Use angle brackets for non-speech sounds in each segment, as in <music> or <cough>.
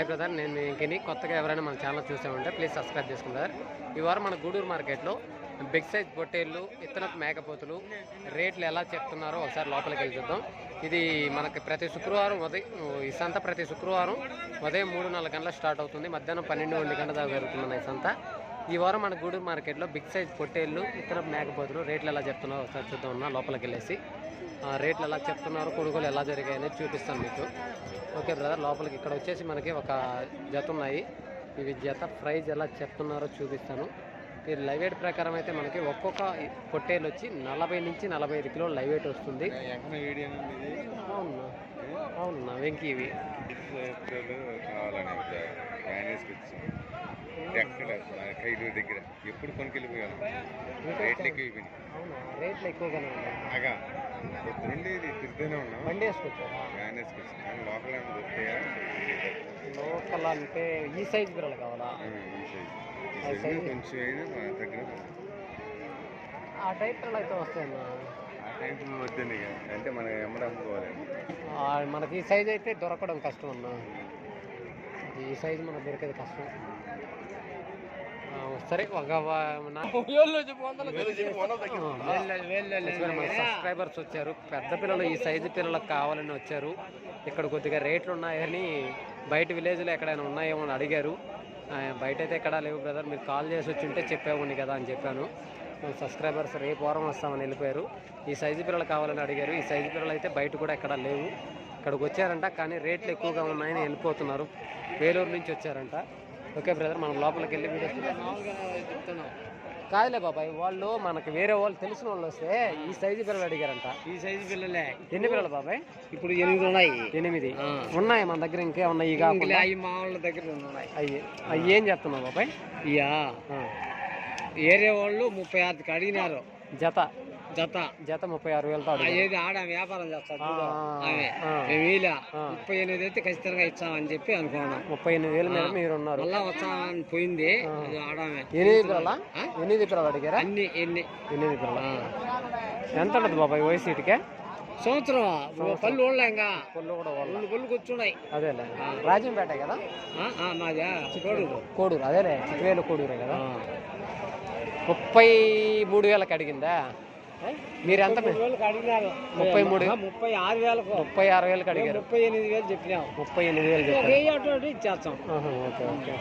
Hi brother నేను మీ కొత్తగా ఎవరైనా మన ఛానల్ చూసామంటే ప్లీజ్ సబ్స్క్రైబ్ చేసుకుంటారు ఈ వారం మన గూడూరు మార్కెట్లో బిగ్ సైజ్ పొట్టేళ్ళు ఇత్తనపు మేకపోతులు రేట్లు ఎలా చెప్తున్నారో ఒకసారి లోపలికి వెళ్ళి చూద్దాం. ఇది మనకి ప్రతి శుక్రవారం ఉదయం ఈ సంత ప్రతి శుక్రవారం ఉదయం మూడు నాలుగు గంటల స్టార్ట్ అవుతుంది. మధ్యాహ్నం పన్నెండు ఒంటి గంటల దాకా జరుగుతుంది ఈ సంత. ఈ వారం మన గూడూరు మార్కెట్లో బిగ్ సైజ్ పొట్టేళ్ళు ఇత్తనపు మేకపోతులు రేట్లు ఎలా చెప్తున్నారో ఒకసారి చూద్దాం ఉన్నా లోపలికి వెళ్ళేసి రేట్లు ఎలా చెప్తున్నారు కొనుగోలు ఎలా జరిగాయని చూపిస్తాను మీకు. ఓకే బ్రదర్ లోపలికి ఇక్కడ వచ్చేసి మనకి ఒక జత ఉన్నాయి. ఇవి జత ప్రైజ్ ఎలా చెప్తున్నారో చూపిస్తాను. ఈ లైవ్ వెయిట్ ప్రకారం అయితే మనకి ఒక్కొక్క పొట్టేలు వచ్చి నలభై నుంచి నలభై ఐదు కిలోలు లైవ్ వెయిట్ వస్తుంది. అవునా? అవునా వెంకీ ఇవి. ఎక్కడ? మన కైలు దగ్గర. ఎప్పుడు కొనుకెళ్ళిపోయాను రేట్లు ఎక్కువ అయిపోయినాయి. అవునా? రేట్లు ఎక్కువగానే ఉన్నాయి. అగా పొద్దునుండి ఇది తిరుగుతూనే ఉన్నాం. బండి వేసుకొచ్చారా మేనేజ్కి వచ్చాం కానీ ఏమైనా దొరుకుతాయా? లోకల్ అంటే ఈ సైజ్ బిర్రలు కావాలా? ఈ సైజు. కొంచెం అయినా దగ్గర ఆ టైప్ బిర్రలు అయితే వస్తాయన్నా ఆ టైంకి వద్దండి అంటే మనం ఎమ్మడ అమ్ముకోవాలి. మనకి ఈ సైజ్ అయితే దొరకడం కష్టం అన్న ఈ సైజ్ మనకు దొరికేది కష్టం. సరే ఒక సబ్స్క్రైబర్స్ వచ్చారు. పెద్ద పిల్లలు ఈ సైజు పిల్లలకు కావాలని వచ్చారు. ఇక్కడ కొద్దిగా రేట్లు ఉన్నాయని బయట విలేజ్లో ఎక్కడైనా ఉన్నాయేమో అని అడిగారు. బయట అయితే ఎక్కడా లేవు బ్రదర్ మీరు కాల్ చేసి వచ్చి ఉంటే చెప్పేవాడిని కదా అని చెప్పాను. సబ్స్క్రైబర్స్ రేపు వారం వస్తామని వెళ్ళిపోయారు. ఈ సైజు పిల్లలు కావాలని అడిగారు. ఈ సైజు పిల్లలు అయితే బయట కూడా ఎక్కడా లేవు. ఇక్కడికి వచ్చారంట కానీ రేట్లు ఎక్కువగా ఉన్నాయని వెళ్ళిపోతున్నారు. వేలూరు నుంచి వచ్చారంట. ఓకే బ్రదర్ మనం లోపలికి వెళ్ళి కాదులే బాబాయ్ వాళ్ళు మనకి వేరే వాళ్ళు తెలిసిన వాళ్ళు వస్తే ఈ సైజు పిల్లలు అడిగారంట. ఈ సైజు పిల్లలే. ఎన్ని పిల్లలు బాబాయ్? ఇప్పుడు ఎనిమిది ఉన్నాయి. ఎనిమిది. ఉన్నాయి మన దగ్గర ఇంకే ఉన్నాయి కాకుండా? అవి మా వాళ్ళ దగ్గర ఉన్నాయి. అయ్యి అవి ఏం చెప్తున్నావు బాబాయ్? ఇయా ఆ. ఏరే వాళ్ళు ముప్పై ఆరుకి అడిగినారు. జత. జత. జత ముప్పై ఆరు వేలతో ఏది ఆడ వ్యాపారం ఆ. ముప్పై ఎనిమిది అయితే ఖచ్చితంగా ఇచ్చామని చెప్పి అనుకున్నాం ముప్పై ఎనిమిది వేల మీద మీరు ఉన్నారు. మళ్ళా వచ్చామని పోయింది. ఆ. అది ఆడామే. ఎనిమిది పిల్లలా? ఎనిమిది పిల్లలు అడిగారా? అన్ని ఎన్ని. ఎనిమిది పిల్లలు. ఎంత ఉంటుంది బాబాయ్ వయసు ఇటుకే సంవత్సరం. పళ్ళు వాళ్ళ ఇంకా పొల్లు కూడా వాళ్ళ పళ్ళు పళ్ళు కూర్చున్నాయి. అదేలే. రాజంపేట కదా? మాదా కోడూరు. కోడూరు అదేలే. చిక్కువేలు కోడూరే కదా. ముప్పై మూడు వేలకు అడిగిందా? మీరు ఎంత ముప్పై మూడు. ముప్పై ఆరు వేలకు. ముప్పై ఆరు వేలకు అడిగారు ముప్పై ఎనిమిది వేలు చెప్పినాం. ముప్పై ఎనిమిది వేలు చెప్పారు. ఇచ్చేస్తాం. Okay okay.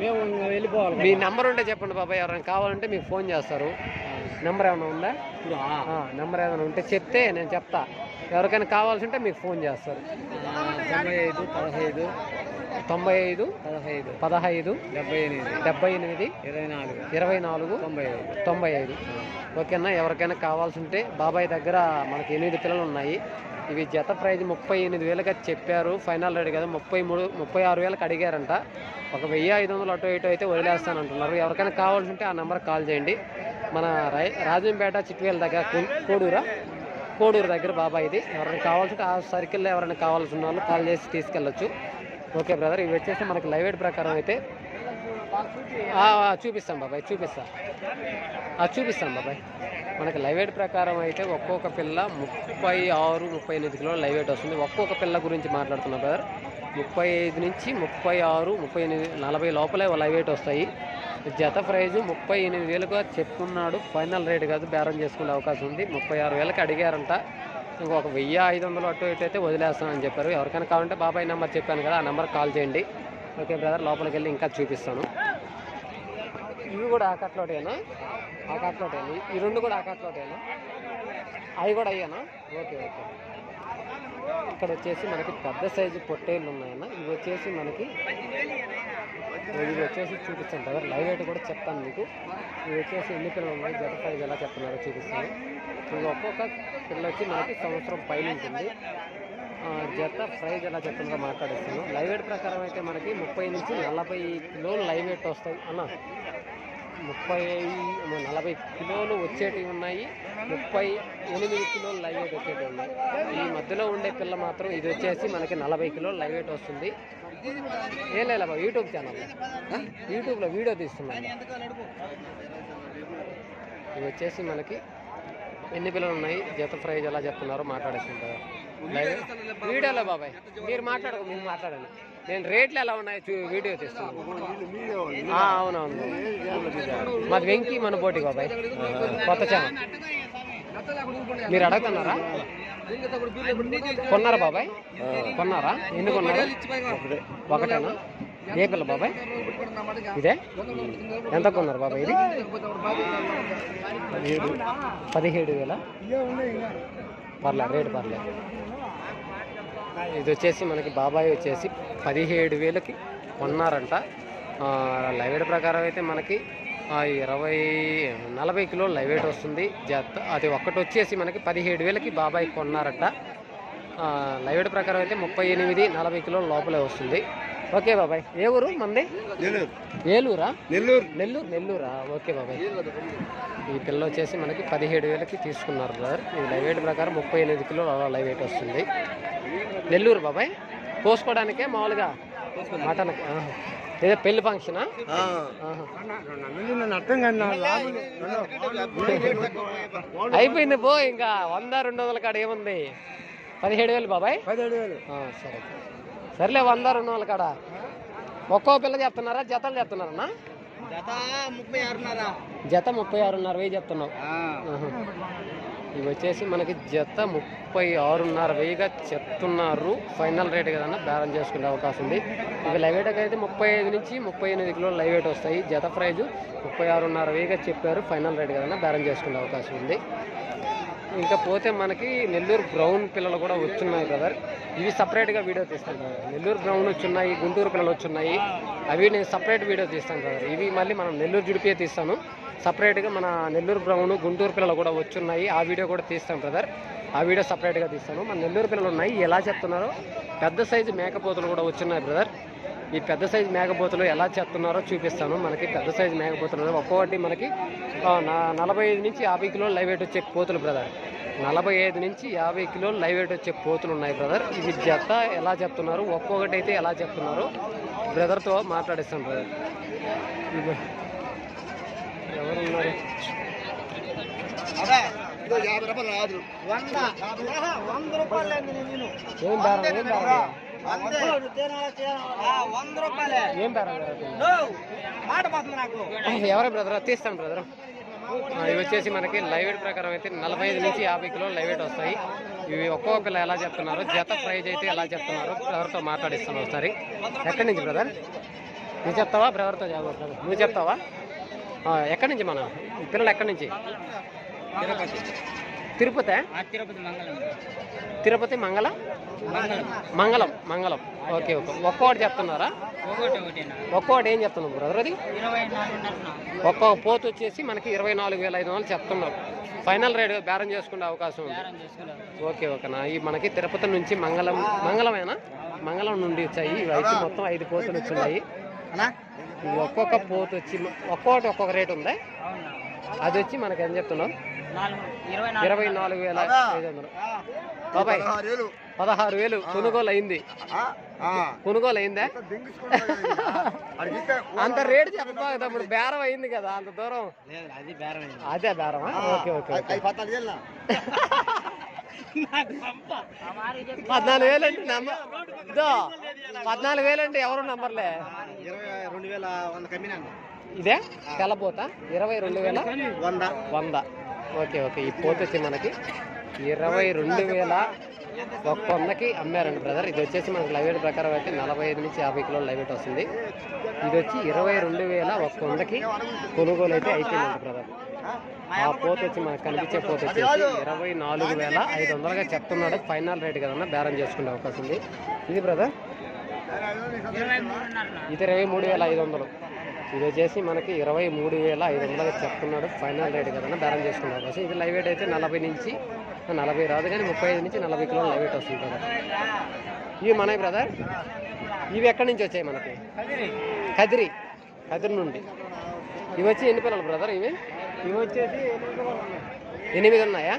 మేము వెళ్ళిపోవాలి మీ నెంబర్ ఉంటే చెప్పండి బాబాయ్ ఎవరైనా కావాలంటే మీకు ఫోన్ చేస్తారు. నెంబర్ ఏమైనా ఉందా? నెంబర్ ఏమైనా ఉంటే చెప్తే నేను చెప్తా. ఎవరికైనా కావాల్సి ఉంటే మీకు ఫోన్ చేస్తారు. తొంభై ఐదు పదహైదు తొంభై ఐదు పదహైదు. పదహైదు డెబ్బై ఎనిమిది. డెబ్బై ఎనిమిది ఇరవై నాలుగు. ఇరవై నాలుగు తొంభై ఐదు. తొంభై ఐదు. ఓకేనా? ఎవరికైనా కావాల్సి ఉంటే బాబాయ్ దగ్గర మనకి ఎనిమిది పిల్లలు ఉన్నాయి. ఇవి జత ప్రైజ్ ముప్పై ఎనిమిది వేలుగా చెప్పారు. ఫైనల్ రేట్ కదా ముప్పై మూడు ముప్పై ఆరు వేలకు అడిగారంట. ఒక వెయ్యి ఐదు వందలు అటు ఇటు అయితే వదిలేస్తానంటున్నారు. ఎవరికైనా కావాల్సి ఉంటే ఆ నెంబర్ కాల్ చేయండి. మన రై రాజంపేట చిట్వేల దగ్గర కోడూరా కోడూరు దగ్గర బాబాయ్ ఇది. ఎవరైనా కావాల్సి ఉంటే ఆ సర్కిల్లో ఎవరైనా కావాల్సిన వాళ్ళు కాల్ చేసి తీసుకెళ్ళొచ్చు. ఓకే బ్రదర్ ఇవి వచ్చేసి మనకి లైవ్ ఎయిడ్ ప్రకారం అయితే. చూపిస్తాం బాబాయ్ చూపిస్తా. ఆ, చూపిస్తాం బాబాయ్. మనకి లైవ్ ఎయిడ్ ప్రకారం అయితే ఒక్కొక్క పిల్ల ముప్పై ఆరు ముప్పై ఎనిమిది కిలోల లైవ్ ఎయిట్ వస్తుంది. ఒక్కొక్క పిల్ల గురించి మాట్లాడుతున్నా బ్రదర్ ముప్పై ఐదు నుంచి ముప్పై ఆరు ముప్పై ఎనిమిది నలభై లోపలే లైవ్ ఎయిట్ వస్తాయి. జత ప్రైజు ముప్పై ఎనిమిది వేలుగా చెప్పుకున్నాడు ఫైనల్ రేట్ కాదు బేరం చేసుకునే అవకాశం ఉంది. ముప్పై ఆరు వేలకు అడిగారంట. ఇంకొక వెయ్యి ఐదు వందలు అటు ఇటు అయితే వదిలేస్తానని చెప్పారు. ఎవరికైనా కావాలంటే బాబాయ్ నెంబర్ చెప్పాను కదా ఆ నెంబర్ కాల్ చేయండి. ఓకే బ్రదర్ లోపలికి వెళ్ళి ఇంకా చూపిస్తాను. ఇవి కూడా ఆకట్లోటేనా ఆకట్లోటేనా ఈ రెండు కూడా ఆకట్లోటేనా అవి కూడా అయ్యానా? Okay okay. ఇక్కడ వచ్చేసి మనకి పెద్ద సైజు పొట్టేళ్ళు ఉన్నాయన్న. ఇవి వచ్చేసి మనకి ఇది వచ్చేసి చూపిస్తాను కదా. లైవ్ అయితే కూడా చెప్తాను మీకు. ఇది వచ్చేసి ఎన్ని పిల్లలు ఉన్నాయి. జత సైజ్ ఎలా చెప్తున్నారో చూపిస్తాను. ఇది ఒక్కొక్క పిల్ల వచ్చి మనకి సంవత్సరం పైన ఉంటుంది. జత ప్రైజ్ ఎలా చెప్తున్నారో మాట్లాడేస్తాను. లైవ్ వెయిట్ ప్రకారం అయితే మనకి ముప్పై నుంచి నలభై కిలోలు లైవ్ వెయిట్ వస్తాయి అన్న. ముప్పై నలభై కిలోలు వచ్చేటివి ఉన్నాయి. ముప్పై ఎనిమిది కిలోలు లైవ్ వెయిట్ వచ్చేటివి ఉన్నాయి. ఈ మధ్యలో ఉండే పిల్ల మాత్రం ఇది వచ్చేసి మనకి నలభై కిలోలు లైవ్ వెయిట్ వస్తుంది. ఏం లేదు బాబు యూట్యూబ్ ఛానల్. యూట్యూబ్లో వీడియో తీస్తున్నాను. ఇవి వచ్చేసి మనకి ఎన్ని పిల్లలు ఉన్నాయి? జత ప్రైజ్ ఎలా చెప్తున్నారో? మాట్లాడేస్తుంటారు లైవ్ వీడియోలో బాబాయ్. మీరు మాట్లాడకు మీరు మాట్లాడండి నేను రేట్లు ఎలా ఉన్నాయో వీడియో తీస్తాను. అవునవును. మాది వెంకి మన పోటీ బాబాయ్. కొత్త ఛానల్. మీరు అడుగుతున్నారా కొన్నారా బాబాయ్? కొన్నారా? ఎన్ని కొన్నారా? ఒకటేనా? ఏ పిల్ల బాబాయ్? ఇదే? ఎంత కొన్నారు బాబాయ్ ఇది? పదిహేడు వేల? పర్లే రేటు పర్లే. ఇది వచ్చేసి మనకి బాబాయ్ వచ్చేసి పదిహేడు వేలకి కొన్నారంట. లైవేట్ లైవ్ ప్రకారం అయితే మనకి ఇరవై నలభై కిలో లైవ్ వస్తుంది. జత అది ఒక్కటి వచ్చేసి మనకి పదిహేడు వేలకి బాబాయ్ కొన్నారట. లైవేట్ లైవ్ ప్రకారం అయితే ముప్పై ఎనిమిది నలభై కిలోల లోపలే వస్తుంది. ఓకే బాబాయ్. ఏ ఊరు మంది? ఏలూరా? నెల్లూరు. నెల్లూరు నెల్లూరా? ఓకే బాబాయ్. ఈ పిల్ల వచ్చేసి మనకి పదిహేడు వేలకి తీసుకున్నారు బ్రదర్ ఇది లైవ్ వెయిట్ ప్రకారం ముప్పై ఎనిమిది కిలో లైవ్ వెయిట్ వస్తుంది. నెల్లూరు బాబాయ్? కోసుకోవడానికే మామూలుగా మటన్ ఏదో పెళ్ళి ఫంక్షనా అయిపోయింది పో ఇంకా. వంద రెండు వందల కాడ ఏముంది? పదిహేడు వేలు బాబాయ్? పదిహేడు వేలు. సరే. సర్లే వంద రెండు వందల కాడ? ఒక్కో పిల్ల చెప్తున్నారా జతలు చెప్తున్నారన్నా జత ముప్పై ఆరున్నర. వెయ్యి చెప్తున్నావు. ఇవి వచ్చేసి మనకి జత ముప్పై ఆరున్నర వెయ్యిగా చెప్తున్నారు. ఫైనల్ రేట్ కదన్నా బేరం చేసుకునే అవకాశం ఉంది. ఇవి లైవ్ వెయిట్ అయితే ముప్పై ఐదు నుంచి ముప్పై ఎనిమిది కిలోలు లైవ్ వెయిట్ వస్తాయి. జత ప్రైజు ముప్పై ఆరున్నర వెయ్యిగా చెప్పారు. ఫైనల్ రేట్ కదన్నా బేరం చేసుకునే అవకాశం ఉంది. ఇంకా పోతే మనకి నెల్లూరు బ్రౌన్ పిల్లలు కూడా వచ్చున్నాయి బ్రదర్ ఇవి సపరేట్గా వీడియో తీస్తాను బ్రదర్ నెల్లూరు బ్రౌన్ వచ్చున్నాయి గుంటూరు పిల్లలు వచ్చున్నాయి. అవి నేను సపరేట్ వీడియో తీస్తాను బ్రదర్ ఇవి మళ్ళీ మనం నెల్లూరు జుడిపే తీస్తాను. సపరేట్గా మన నెల్లూరు బ్రౌన్ గుంటూరు పిల్లలు కూడా వచ్చున్నాయి. ఆ వీడియో కూడా తీస్తాం బ్రదర్ ఆ వీడియో సపరేట్గా తీస్తాను. మన నెల్లూరు పిల్లలు ఉన్నాయి ఎలా చెప్తున్నారో పెద్ద సైజు మేకపోతులు కూడా వచ్చున్నాయి బ్రదర్ ఈ పెద్ద సైజు మేకపోతులు ఎలా చెప్తున్నారో చూపిస్తాను. మనకి పెద్ద సైజు మేకపోతులు ఒక్కొక్కటి మనకి నలభై ఐదు నుంచి యాభై కిలోలు లైవ్ వెయిట్ వచ్చే పోతులు బ్రదర్. నలభై ఐదు నుంచి యాభై కిలోలు లైవ్ వెయిట్ వచ్చే పోతులు ఉన్నాయి బ్రదర్. ఇవి జత ఎలా చెప్తున్నారు? ఒక్కొక్కటి అయితే ఎలా చెప్తున్నారు? బ్రదర్తో మాట్లాడిస్తాను బ్రదర్. ఎవరున్నారు? ఏం ఏం బేరం వంద. రూపాయలే. ఏం బేరం జరుగుతుంది మాట పోతుంది నాకు. ఎవరే బ్రదర్? తీస్తాను బ్రదర్. ఇవి వచ్చేసి మనకి లైవ్ వెయిట్ ప్రకారం అయితే నలభై ఐదు నుంచి యాభై కిలోలు లైవ్ వెయిట్ వస్తాయి. ఇవి ఒక్కొక్క పిల్ల ఎలా చెప్తున్నారు? జత ప్రైజ్ అయితే ఎలా చెప్తున్నారు? బ్రదర్తో మాట్లాడిస్తాను ఒకసారి. ఎక్కడి నుంచి బ్రదర్? నువ్వు చెప్తావా? బ్రదర్తో బ్రదర్. నువ్వు చెప్తావా? ఎక్కడి నుంచి మన? పిల్లలు ఎక్కడి నుంచి? తిరుపతి? తిరుపతి మంగళం. మంగళ? మంగళం. Okay okay. ఒక్కొక్కటి చెప్తున్నారా? ఒక్కొక్కటి ఏం చెప్తున్నావు బ్రదర్ అది? ఒక్కొక్క పోతు వచ్చేసి మనకి ఇరవై నాలుగు వేల ఐదు వందలు చెప్తున్నారు. ఫైనల్ రేట్ బేరం చేసుకునే అవకాశం ఉంది. ఓకే ఓకేనా ఈ మనకి తిరుపతి నుంచి మంగళం మంగళమేనా? మంగళం నుండి వచ్చాయి. అయితే మొత్తం ఐదు పోతులు వచ్చున్నాయి. ఇవి ఒక్కొక్క పోతు వచ్చి ఒక్కొక్కటి ఒక్కొక్క రేట్ ఉంది? అది వచ్చి మనకి ఏం చెప్తున్నాం నాలుగు ఇరవై నాలుగు. వేల ఐదు వందలు. బాబాయ్ పదహారు వేలు. కొనుగోలు అయింది. కొనుగోలు అయిందా? <laughs> అంత రేటు చెప్పా తమ్ముడు బేరం అయింది కదా అంత దూరం. లేదు అది బేరం అయింది. అదే బేరమా? ఓకే ఓకే పద్నాలుగు వేలు అంటే నమ్మ. ఇదో పద్నాలుగు వేలు అంటే ఎవరు నమ్మర్లే? ఇరవై రెండు వేల వంద కమ్మినాను ఇదే? తెల్లపోత ఇరవై రెండు వేల వంద. వంద. Okay okay. ఈ పోత వచ్చి మనకి ఇరవై రెండు వేల ఒక్క వందకి అమ్మారండి బ్రదర్ ఇది వచ్చేసి మనకి లైవ్ వెయిట్ ప్రకారం అయితే నలభై ఐదు నుంచి యాభై కిలోలు లైవ్ వెయిట్ వస్తుంది. ఇది వచ్చి ఇరవై రెండు వేల ఒక్క వందకి కొనుగోలు అయితే అయిపోయిందండి బ్రదర్ ఆ పోత వచ్చి మనకు కనిపించే పోత వచ్చేసి ఇరవై నాలుగు వేల ఐదు వందలుగా చెప్తున్నాడు. ఫైనల్ రేట్ కదన్నా బేరం చేసుకునే అవకాశం ఉంది. ఇది బ్రదర్ ఇది ఇరవై మూడు వేల ఐదు వందలు. ఇది వచ్చేసి మనకి ఇరవై మూడు వేల ఐదు వందలుగా చెప్తున్నాడు ఫైనల్ రేట్ కదన్నా బేరం చేసుకునే అవకాశం ఇది లైవ్ వెయిట్ అయితే నలభై నుంచి నలభై రాదు కానీ ముప్పై ఐదు నుంచి నలభై కిలోలు లైవ్ వెయిట్ వస్తుంది బ్రదర్ ఇవి మనవి బ్రదర్ ఇవి ఎక్కడి నుంచి వచ్చాయి మనకి? కదిరి. కదిరి నుండి. ఇవి వచ్చి ఎన్ని పిల్లలు బ్రదర్ ఇవి? ఇవి వచ్చేసి ఎనిమిది ఉన్నాయా?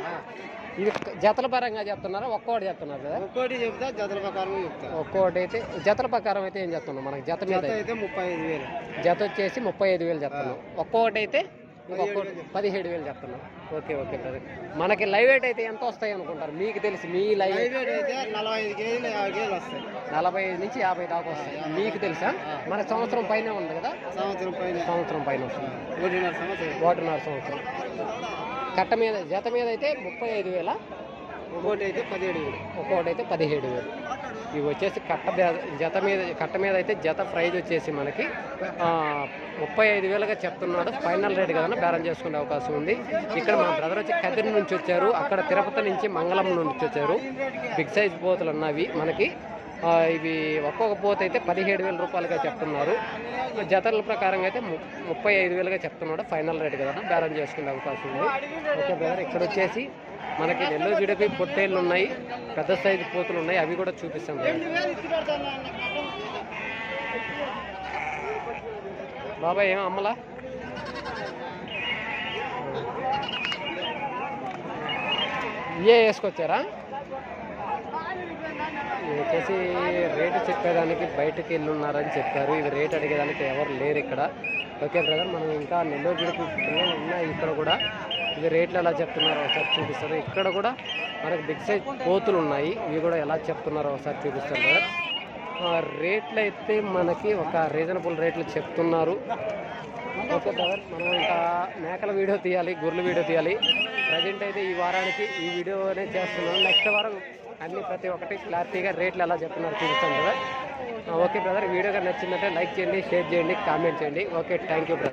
ఇవి జతల పరంగా చెప్తున్నారా? ఒక్కోటి చెప్తున్నారు కదా? ఒక్కోటి చెప్తా జతల ప్రకారం చెప్తా. ఒక్కోటి అయితే జతల ప్రకారం అయితే ఏం చెప్తున్నాం మనకి జత మీద జత అయితే. ముప్పై ఐదు వేలు. జత వచ్చేసి ముప్పై ఐదు వేలు చెప్తున్నాం ఒక్కొక్కటి అయితే ఇంకొక పదిహేడు వేలు చెప్తున్నాం ఓకే ఓకే బ్రదర్ మనకి లైవ్ వెయిట్ అయితే ఎంత వస్తాయి అనుకుంటారు? మీకు తెలిసి మీ లైవ్ వెయిట్ అయితే నలభై ఐదు కేజీలు యాభై కేజీలు వస్తాయి. నలభై ఐదు నుంచి యాభై దాకా వస్తాయి. మీకు తెలుసా? మన సంవత్సరం పైన ఉంది కదా? సంవత్సరం పైన. సంవత్సరం పైన వస్తుంది. ఒకటిన్నర సంవత్సరం. ఒకటిన్నర సంవత్సరం. కట్ట మీద జత మీద అయితే ముప్పై ఐదు వేల ఒక్కోటి అయితే పదిహేడు వేలు ఒక్కొక్కటి అయితే పదిహేడు వేలు. ఇవి వచ్చేసి కట్ట జత మీద కట్ట మీద అయితే జత ప్రైజ్ వచ్చేసి మనకి ముప్పై ఐదు వేలుగా చెప్తున్నాడు. ఫైనల్ రేట్ కదన్నా బేరం చేసుకునే అవకాశం ఉంది. ఇక్కడ మా బ్రదర్ వచ్చి కదిరి నుంచి వచ్చారు. అక్కడ తిరుపతి నుంచి మంగళం నుంచి వచ్చారు. బిగ్ సైజ్ పోతులు ఉన్నవి మనకి. ఇవి ఒక్కొక్క పోత అయితే పదిహేడు వేల రూపాయలుగా చెప్తున్నారు. జతల ప్రకారంగా అయితే ము- ముప్పై ఐదు వేలుగా చెప్తున్నాడు. ఫైనల్ రేట్ కదా బేరం చేసుకునే అవకాశం ఉంది. ఓకే బ్రదర్ ఇక్కడ వచ్చేసి మనకి నెల్లూరు జిడిపి పొట్టేళ్ళు ఉన్నాయి. పెద్ద సైజు పోతులు ఉన్నాయి. అవి కూడా చూపిస్తాం బాబాయ్ ఏం అమ్మలా? ఇవే వేసుకొచ్చారా? వచ్చేసి రేటు చెప్పేదానికి బయటకు వెళ్ళి ఉన్నారని చెప్పారు. ఇవి రేట్ అడిగేదానికి ఎవరు లేరు ఇక్కడ. ఓకే బ్రదర్ మనం ఇంకా నెల్లూరు గిడుపు ఉన్నాయి ఇక్కడ కూడా. ఇవి రేట్లు ఎలా చెప్తున్నారో ఒకసారి చూపిస్తారు ఇక్కడ కూడా మనకి బిగ్ సైజ్ కోతులు ఉన్నాయి. ఇవి కూడా ఎలా చెప్తున్నారో ఒకసారి చూపిస్తారు బ్రదర్. ఆ, రేట్లు అయితే మనకి ఒక రీజనబుల్ రేట్లు చెప్తున్నారు. ఓకే బ్రదర్ మనం ఇంకా మేకల వీడియో తీయాలి గుర్రెల వీడియో తీయాలి. ప్రజెంట్ అయితే ఈ వారానికి ఈ వీడియోనే చేస్తున్నాం నెక్స్ట్ వారం అన్ని ప్రతి ఒక్కటి క్లారిటీగా రేట్లు ఎలా చెప్తున్నారు చూపిస్తాను కదా. ఓకే బ్రదర్ వీడియోగా నచ్చిందంటే లైక్ చేయండి షేర్ చేయండి కామెంట్ చేయండి. Okay thank you brother.